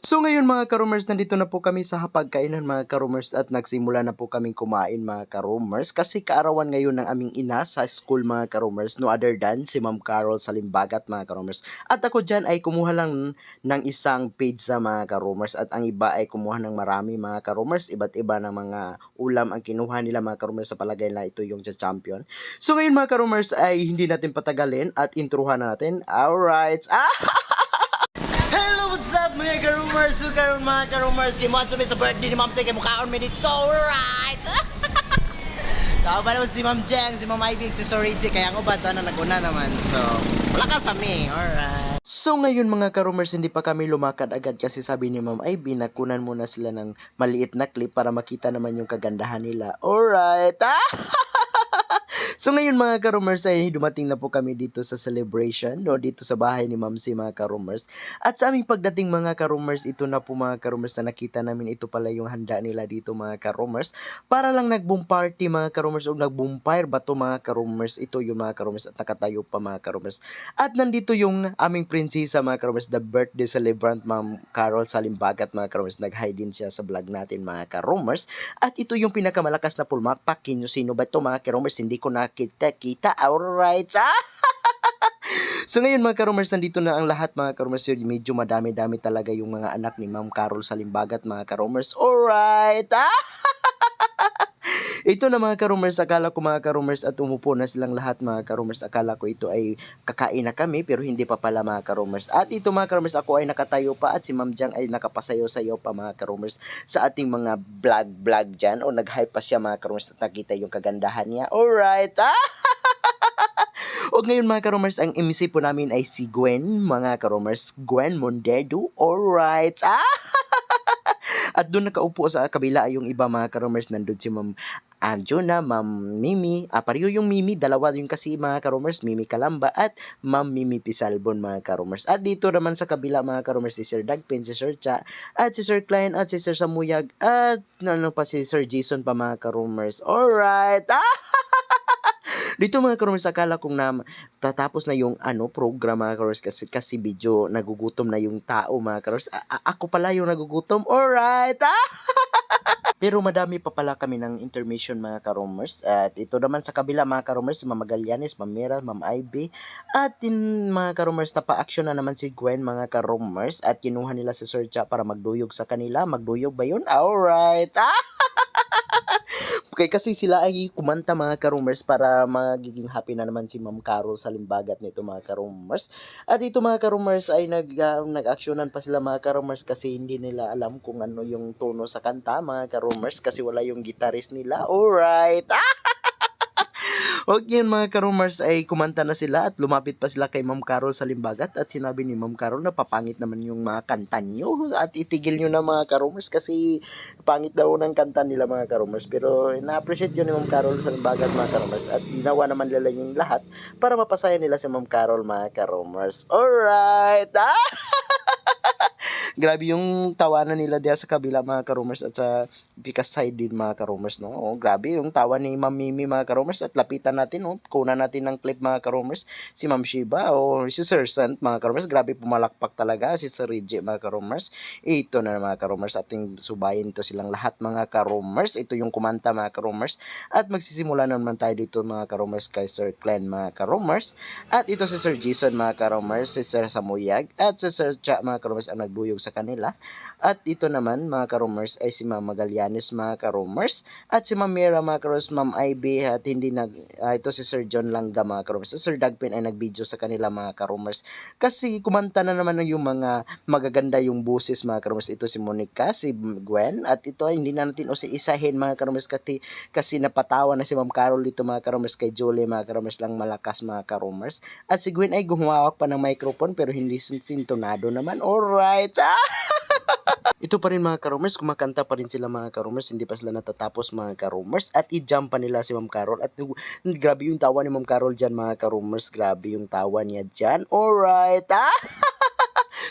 So ngayon mga karumers, nandito na po kami sa hapagkainan mga karumers at nagsimula na po kaming kumain mga karumers kasi kaarawan ngayon ng aming ina sa school mga karumers no other than si Ma'am Carol Salimbagat mga karumers. At ako dyan ay kumuha lang ng isang pizza mga karumers at ang iba ay kumuha ng marami mga karumers. Iba't iba ng mga ulam ang kinuha nila mga karumers sa palagay na ito yung sa champion. So ngayon mga karumers ay hindi natin patagalin at intruhan na natin. Alright. Ah! Up mga karumers? So karon mga karumers, kay mo sa birthday ni Ma'am Say kay mukhaon mi dito. Alright. Tao ba naman si Ma'am Jeng, si Ma'am Ivy, si Sir Reggie, kaya ako ba ito na naguna naman. So, wala ka sa me. Alright. So ngayon mga karumers, hindi pa kami lumakad agad kasi sabi ni Ma'am Ivy, nakunan muna sila ng maliit na clip para makita naman yung kagandahan nila. Alright. Ah! So ngayon mga karumers ay dumating na po kami dito sa celebration, no, dito sa bahay ni Ma'am si mga karumers. At sa aming pagdating mga karumers, ito na po mga karumers na nakita namin ito pala yung handa nila dito mga karumers. Para lang nag-boom party mga karumers o nag-bonfire ba to mga karumers. Ito yung mga karumers at nakatayo pa mga karumers. At nandito yung aming prinsesa mga karumers, the birthday celebrant Ma'am Carol Salimbagat mga karumers. Nag-hi din siya sa vlog natin mga karumers. At ito yung pinakamalakas na pulmakpak. Kinyo sino ba ito mga karumers? Hindi ko nakita. Kita. Alright. Ah! So ngayon mga karumers, nandito na ang lahat mga karumers. Medyo madami-dami talaga yung mga anak ni Ma'am Carol Salimbagat mga karumers. Alright! Ah! Ito na mga karumers, akala ko mga karumers at umupo na silang lahat mga karumers. Akala ko ito ay kakain na kami pero hindi pa pala mga karumers. At ito mga karumers, ako ay nakatayo pa at si Ma'am Jang ay nakapasayaw-sayaw pa mga karumers sa ating mga vlog-vlog dyan. O nag-hype pa siya mga karumers at nakita yung kagandahan niya. Alright! Ah! O ngayon mga karomers, ang MC po namin ay si Gwen, mga karomers. Gwen Mondedo. Alright. Ah! At doon nakaupo sa kabila ay yung iba mga karomers. Nandun si Ma'am Anjuna, Ma'am Mimi. Ah, pareho yung Mimi. Dalawa yung kasi mga karomers. Mimi Kalamba at Ma'am Mimi Pisalbon mga karomers. At dito naman sa kabila mga karomers si Sir Dagpin, si Sir Cha, at si Sir Klein, at si Sir Samuyag, at ano pa si Sir Jason pa mga karomers. Alright. Ah! Dito mga karomers, akala kong na tatapos na yung ano program mga karomers kasi, kasi video nagugutom na yung tao mga karomers. A- ako pala yung nagugutom. Alright! Ah! Pero madami pa pala kami ng intermission mga karomers. At ito naman sa kabila mga karomers, si Ma'am Magallanes, Ma'am Mira, Ma'am Ivy. At in mga karomers, napa-action na naman si Gwen mga karomers. At kinuha nila si Sir Cha para magduyog sa kanila. Magduyog ba yun? Alright! Ah! Okay, kasi sila ay kumanta mga karumers para magiging happy na naman si Ma'am Carol sa limbagat nito mga karumers. At ito mga karumers ay nag, uh, nag-actionan pa sila mga karumers kasi hindi nila alam kung ano yung tono sa kanta mga karumers kasi wala yung guitarist nila. Alright! Ah! Huwag yan mga karumers ay kumanta na sila at lumapit pa sila kay Ma'am Carol sa limbagat at sinabi ni Ma'am Carol na papangit naman yung mga kanta nyo at itigil nyo na mga karumers kasi pangit daw ng kanta nila mga karumers pero na-appreciate yun ni Ma'am Carol sa limbagat mga karumers at ginawa naman nila yung lahat para mapasaya nila si Ma'am Carol mga karumers. Alright! Ah! grabe yung tawanan nila diya sa kabila mga karumers at sa Picas side din mga karumers no. Oh, grabe yung tawa ni Ma'am Mimi mga karumers at lapitan natin oh. Kunan natin ng clip mga karumers si Ma'am Shiba o si Sir Sant mga karumers. Grabe pumalakpak talaga si Sir Reggie mga karumers. Ito na mga karumers ating subayin ito silang lahat mga karumers. Ito yung kumanta mga karumers at magsisimula na naman tayo dito mga karumers kay Sir Glenn mga karumers. At ito si Sir Jason mga karumers, si Sir Samuyag at si Sir Cha mga karumers ang nagbuyog sa kanila. At ito naman mga karumers ay si Ma'am Magallanes mga karumers at si Ma'am Mira mga karumers, Ma'am Ivy at hindi nag ah, ito si Sir John Langga mga karumers. Si Sir Dagpin ay nagbideo sa kanila mga karumers kasi kumanta na naman yung mga magaganda yung busis mga karumers. Ito si Monica, si Gwen at ito ay hindi na natin usi-isahin mga karumers kasi, kasi napatawa na si Ma'am Carol dito mga karumers kay Julie mga karumers lang malakas mga karumers. At si Gwen ay gumawak pa ng microphone pero hindi sintonado naman. Alright! Ah! Ito pa rin mga karumers, kumakanta pa rin sila mga karumers, hindi pa sila natatapos mga karumers at i-jump pa nila si Ma'am Carol at uh, grabe yung tawa ni Ma'am Carol dyan mga karumers, grabe yung tawa niya dyan. Alright! Ah!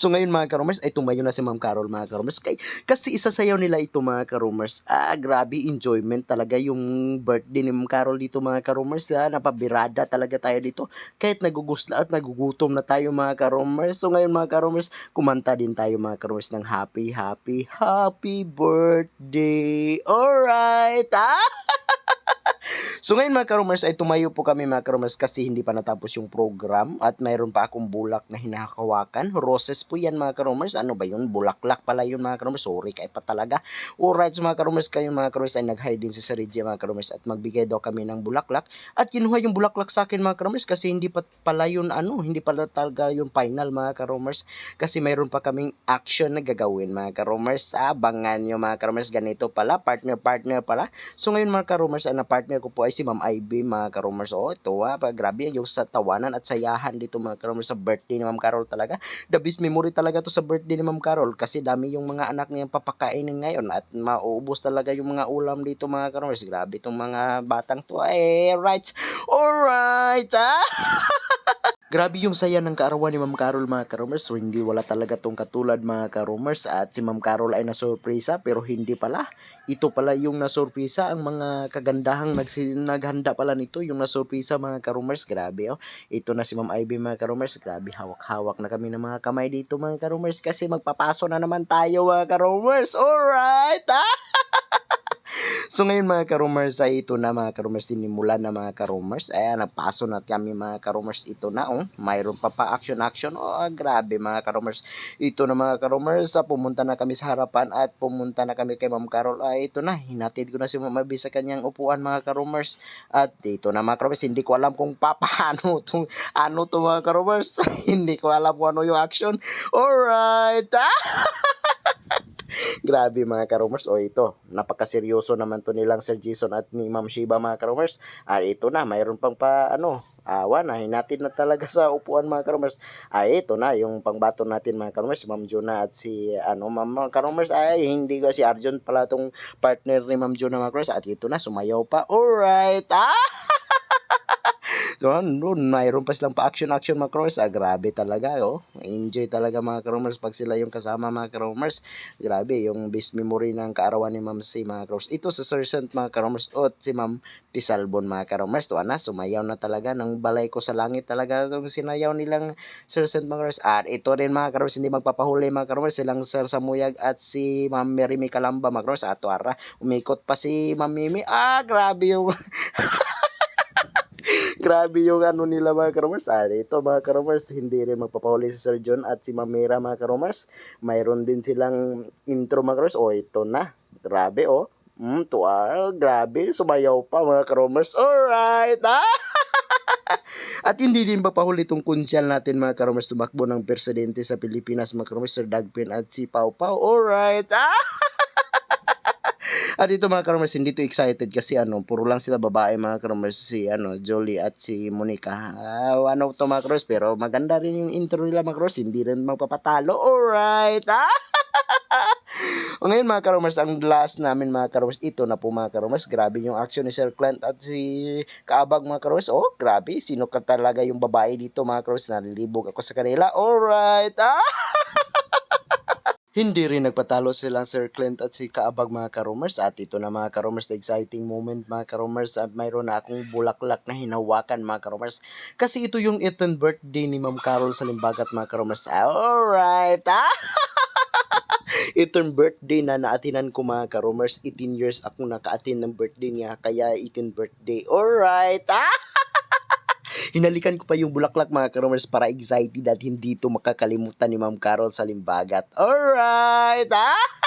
So ngayon mga karomers ay tumayo na si Ma'am Carol mga karomers. Kay, kasi isasayaw nila ito mga karomers. Ah, grabe enjoyment talaga yung birthday ni Ma'am Carol dito mga karomers. Ah, napabirada talaga tayo dito. Kahit nagugusla at nagugutom na tayo mga karomers. So ngayon mga karomers, kumanta din tayo mga karomers ng happy, happy, happy birthday. Alright! Ah! So ngayon mga karomers ay tumayo po kami mga karomers kasi hindi pa natapos yung program at mayroon pa akong bulak na hinakawakan. Roses po yan mga karomers. Ano ba yun? Bulaklak pala yun mga karomers. Sorry kay pa talaga. Alright so mga karomers kayo mga karomers ay nag-hide din si Sir Reggie mga karomers at magbigay daw kami ng bulaklak. At kinuha yung bulaklak sa akin mga karomers kasi hindi pa pala yun ano, hindi pala talaga yung final mga karomers. Kasi mayroon pa kaming action na gagawin mga karomers. Abangan nyo mga karomers ganito pala. Partner partner pala. So ngayon mga karomers, ang partner ko po ay si Ma'am Ivy mga karomers. Oh, ito ah, pa, grabe yung sa tawanan at sayahan dito mga karomers sa birthday ni Ma'am Carol talaga. The best memory talaga to sa birthday ni Ma'am Carol kasi dami yung mga anak niyang papakainin ngayon at mauubos talaga yung mga ulam dito mga karomers. Grabe itong mga batang to. Eh, right. Alright. Ah! Grabe yung saya ng kaarawan ni Ma'am Carol mga karomers. So, hindi wala talaga tong katulad mga karomers. At si Ma'am Carol ay nasurpresa pero hindi pala. Ito pala yung nasurpresa. Ang mga kagandahang nagsi- naghanda pala nito. Yung nasurpresa mga karomers. Grabe oh. Ito na si Ma'am Ivy mga karomers. Grabe hawak-hawak na kami ng mga kamay dito mga karomers. Kasi magpapaso na naman tayo mga karomers. Alright! Ah! So ngayon mga karomers ay ito na mga karomers sinimula na mga karomers. Ayan, nagpaso na kami mga karomers ito na oh. Mayroon pa pa action action. Oh, ah, grabe mga karomers. Ito na mga karomers, ah, pumunta na kami sa harapan at pumunta na kami kay Ma'am Carol. Ay ito na, hinatid ko na si Ma'am Abby sa kanyang upuan mga karomers. At ito na mga karomers, hindi ko alam kung papaano tong ano to mga karomers. hindi ko alam kung ano yung action. Alright. Ah! Grabe mga karomers. O ito, napakaseryoso naman to nilang Sir Jason at ni Ma'am Shiba mga karomers. Ah, ito na, mayroon pang pa ano, awa na, hinatid na talaga sa upuan mga karomers. Ay, ito na, yung pangbato natin mga karomers, Ma'am Juna at si, ano, Ma'am mga ay, hindi ko si Arjun pala tong partner ni Ma'am Juna mga karomers. At ito na, sumayaw pa. Alright, ah! Doon, doon, mayroon pa silang pa-action-action mga karomers. Ah, grabe talaga, oh. Enjoy talaga mga karomers pag sila yung kasama mga karomers. Grabe, yung best memory ng kaarawan ni Ma'am si mga karomers. Ito sa Sergeant mga karomers. O, si Ma'am Pisalbon mga karomers. Tuwa na, sumayaw na talaga ng balay ko sa langit talaga itong sinayaw nilang Sergeant mga karomers. At ito rin mga karomers, hindi magpapahuli mga karomers. Silang Sir Samuyag at si Ma'am Mary May Kalamba mga karomers. At tuwara, umikot pa si Ma'am Mimi. Ah, grabe yung... Grabe yung ano nila mga karomers. Ah, ito mga karomers, hindi rin magpapahuli si Sir John at si Mamera mga karomers. Mayroon din silang intro mga karomers. O, ito na. Grabe, oh. Hmm, tuwa. Grabe. Sumayaw pa mga karomers. Alright. Ah! At hindi din papahuli itong kunsyal natin mga karomers tumakbo ng presidente sa Pilipinas mga karomers Sir Dagpin at si Pau Pau. Alright. Ah! At ito mga karomers, hindi to excited kasi ano, puro lang sila babae mga karomers, si ano, Jolie at si Monica. Ah, ano to mga karomers, pero maganda rin yung intro nila mga karomers, hindi rin magpapatalo. Alright! Ah! ngayon mga karomers, ang last namin mga karomers, ito na po mga karomers, grabe yung action ni Sir Clint at si Kaabag mga karomers. Oh, grabe, sino ka talaga yung babae dito mga karomers, nalilibog ako sa kanila. Alright! Ah! Hindi rin nagpatalo sila Sir Clint at si Kaabag mga karomers at ito na mga karomers the exciting moment mga karomers at mayroon na akong bulaklak na hinawakan mga karomers kasi ito yung 18th birthday ni Ma'am Carol sa Limbagat mga karomers. Alright! Ah! 18th birthday na naatinan ko mga karomers. 18 years ako naka-attend ng birthday niya kaya 18th birthday. Alright! Ah! Hinalikan ko pa yung bulaklak mga karomers para excited at hindi to makakalimutan ni Ma'am Carol sa limbagat. Alright! Ah!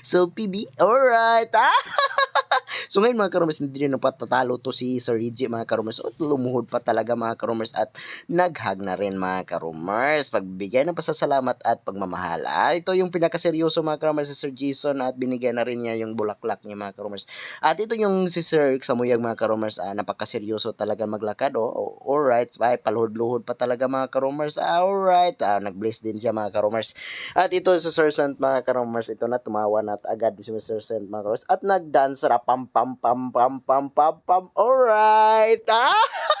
So, PB, alright! Ah! So ngayon mga karomers, hindi rin napatatalo to si Sir Reggie mga karomers. O lumuhod pa talaga mga karomers at naghag na rin mga karomers. Pagbigay ng pasasalamat at pagmamahal. Ah, ito yung pinakaseryoso mga karomers si Sir Jason at binigyan na rin niya yung bulaklak niya mga karomers. At ito yung si Sir Samuyag mga karomers. Ah, napakaseryoso talaga maglakad. Oh, oh, alright. Ay, paluhod-luhod pa talaga mga karomers. Ah, alright. Ah, nag-bless din siya mga karomers. At ito si Sir Sant mga karomers. Ito na tumawa na at agad si Sir Sant mga karomers. At nag-dance rapam pam pam pam pam pam pam. Alright. Ah!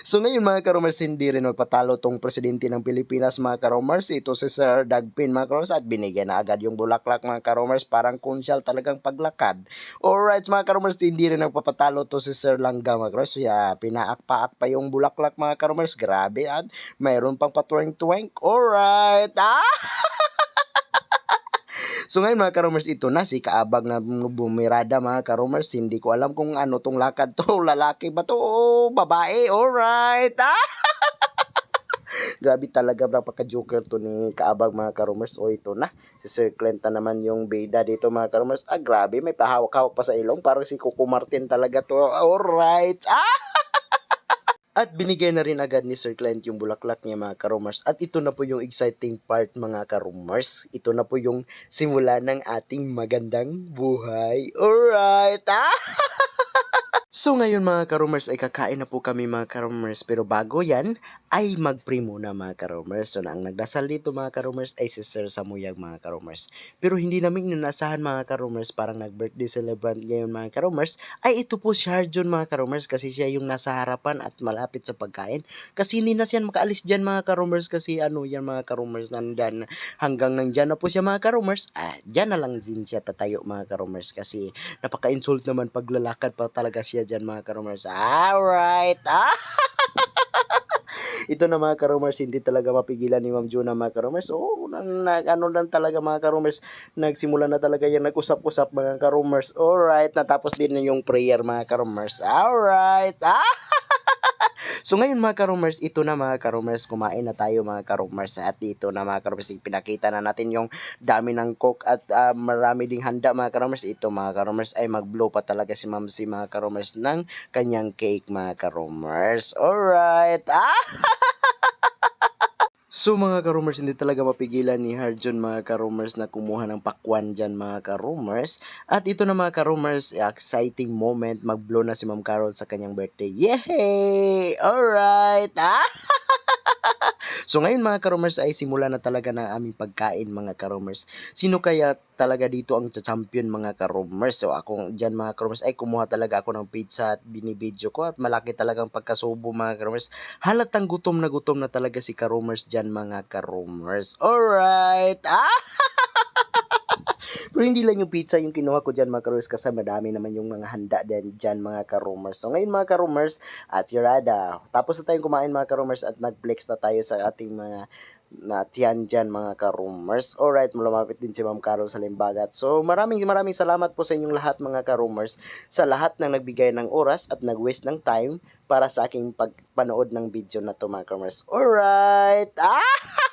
So ngayon mga karomers, hindi rin magpatalo tong presidente ng Pilipinas mga karomers. Ito si Sir Dagpin mga karomers at binigyan na agad yung bulaklak mga karomers. Parang kunsyal talagang paglakad. Alright mga karomers, hindi rin nagpapatalo to si Sir Langga mga karomers. Yeah, pinaak-paak pa yung bulaklak mga karomers. Grabe at mayroon pang patuwing-tuwing. Alright. Ah! So ngayon mga karomers, ito na si Kaabag na bumirada mga karomers. Hindi ko alam kung ano tong lakad to. Lalaki ba to? O babae? Alright. Ah! Grabe talaga napaka-joker to ni Kaabag mga karomers. O ito na. Si Sir Clinton naman yung bida dito mga karomers. Ah grabe, may pahawak-hawak pa sa ilong. Parang si Coco Martin talaga to. Alright. Ah! At binigay na rin agad ni Sir Clint yung bulaklak niya mga karomers. At ito na po yung exciting part mga karomers. Ito na po yung simula ng ating magandang buhay. Alright! Ah! So ngayon mga karomers ay kakain na po kami mga karomers pero bago yan ay mag-pray muna mga karomers. So ang nagdasal dito mga karomers ay si Sir Samuyag mga karomers. Pero hindi namin nanasahan mga karomers parang nag-birthday celebrant ngayon mga karomers ay ito po si Harjon mga karomers kasi siya yung nasa harapan at malapit sa pagkain. Kasi hindi na siya makaalis dyan mga karomers kasi ano yan mga karomers nandan hanggang nandyan na po siya mga karomers. Ah, dyan na lang din siya tatayo mga karomers kasi napaka-insult naman paglalakad pa talaga siya dyan mga karomers. Alright! Ah! Ito na mga karomers, hindi talaga mapigilan ni Ma'am Juna mga karomers. Oo, na, na, ano lang talaga mga karomers, nagsimula na talaga yan, nag-usap-usap mga karomers. Alright, natapos din na yung prayer mga karomers. Alright! Ah! So ngayon mga karomers, ito na mga karomers, kumain na tayo mga karomers at ito na mga karomers, pinakita na natin yung dami ng coke at ah, marami ding handa mga karomers. Ito mga karomers ay mag-blow pa talaga si Ma'am si mga karomers ng kanyang cake mga karomers. Alright! Ah! So mga karomers, hindi talaga mapigilan ni Harjon mga karomers na kumuha ng pakwan dyan mga karomers. At ito na mga karomers, exciting moment, mag-blow na si Ma'am Carol sa kanyang birthday. Yay! Alright! Ah! so ngayon mga karomers ay simula na talaga ng aming pagkain mga karomers. Sino kaya talaga dito ang champion mga karomers? So ako dyan mga karomers ay kumuha talaga ako ng pizza at binibidyo ko at malaki talagang pagkasubo mga karomers. Halatang gutom na gutom na talaga si karomers dyan mga karomers. Alright! Ah! Pero hindi lang yung pizza yung kinuha ko dyan mga karomers kasi madami naman yung mga handa din dyan mga karomers. So ngayon mga karomers at Yarada, tapos na tayong kumain mga karomers at nag-flex na tayo sa ating mga na tiyan dyan mga karomers. Alright, lumapit din si Ma'am Carol sa Limbagat. So maraming maraming salamat po sa inyong lahat mga karomers sa lahat ng nagbigay ng oras at nag-waste ng time para sa aking pagpanood ng video na to mga karomers. Alright! Ah!